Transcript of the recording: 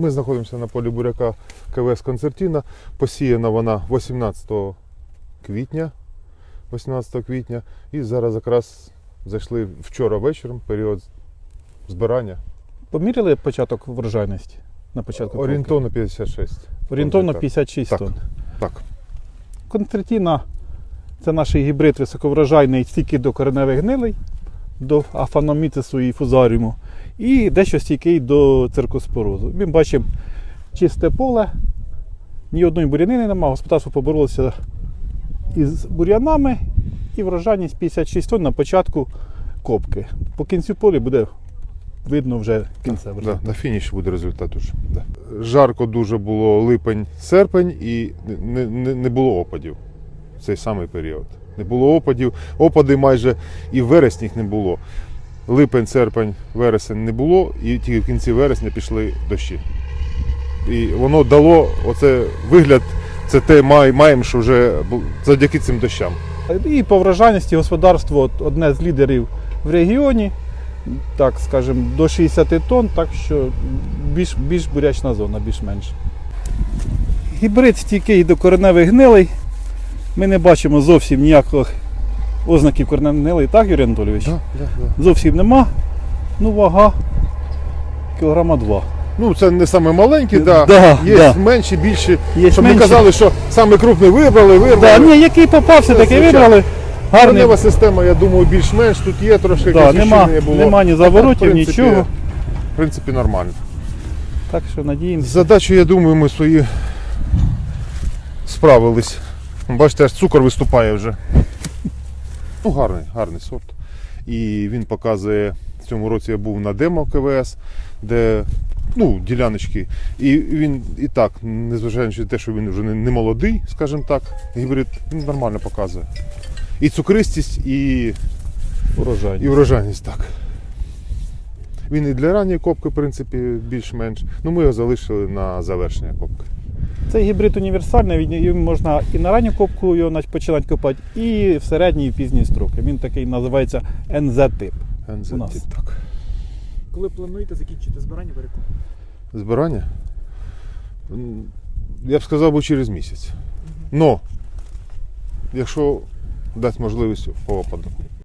Ми знаходимося на полі буряка КВС Концертіна. Посіяна вона 18 квітня. 18 квітня. І зараз якраз зайшли вчора вечором, період збирання. Поміряли початок врожайності на початку? Орієнтовно 56. Орієнтовно 56 тонн. Так. Концертіна це наш гібрид високоврожайний стійкий до кореневих гнилей, до афаномітису і фузаріуму, і дещо стійкий до циркоспорозу. Ми бачимо чисте поле, ні одної бурянини немає, господарство поборолося із бур'янами, і врожайність 56 тонн на початку копки. По кінцю поля буде видно вже кінцевий. Да, на фініші буде результат уже. Да. Жарко дуже було липень-серпень і не, не, не було опадів в цей самий період. Не було опадів. Опади майже і в вересні їх не було. Липень, серпень, вересень не було, і тільки в кінці вересня пішли дощі. І воно дало оце вигляд, це те має- маємо, що вже завдяки цим дощам. І по врожайності господарство одне з лідерів в регіоні, так скажемо, до 60 тонн, так що більш, більш бурячна зона, більш-менш. Гібрид стійкий до кореневих гнилей. Ми не бачимо зовсім ніяких ознаків кореневих так, Юрій Анатолійович? Да, да, да. Зовсім нема. Ну, вага кілограма два. Ну, це не саме маленькі, да. Да, є да. менші, більші. Є Щоб не менші. казали, що саме крупний вибрали, вибрали. Да, ні, який попався, такий звичайно. вибрали. Гарний. Коренева система, я думаю, більш-менш тут є трошки Да, нема, було. нема ні заворотів, в принципі, нічого. В принципі, нормально. Так що надіємося. Задачу, я думаю, ми свої справились. Бачите, аж цукор виступає вже. Ну, гарний, гарний сорт. І він показує, в цьому році я був на демо КВС, де ну, діляночки. І він і так, незважаючи на те, що він вже не, молодий, скажімо так, гібрид, він нормально показує. І цукристість, і Урожай. і врожайність так. Він і для ранньої копки, в принципі, більш-менш. Ну, ми його залишили на завершення копки. Цей гібрид універсальний, від можна і на ранню копку його починати копати, і в середні і в пізні строки. Він такий називається НЗ-тип. НЗ, У нас. так. Коли плануєте закінчити збирання буряку? Збирання? Я б сказав би через місяць. Но, якщо дасть можливість по опаду.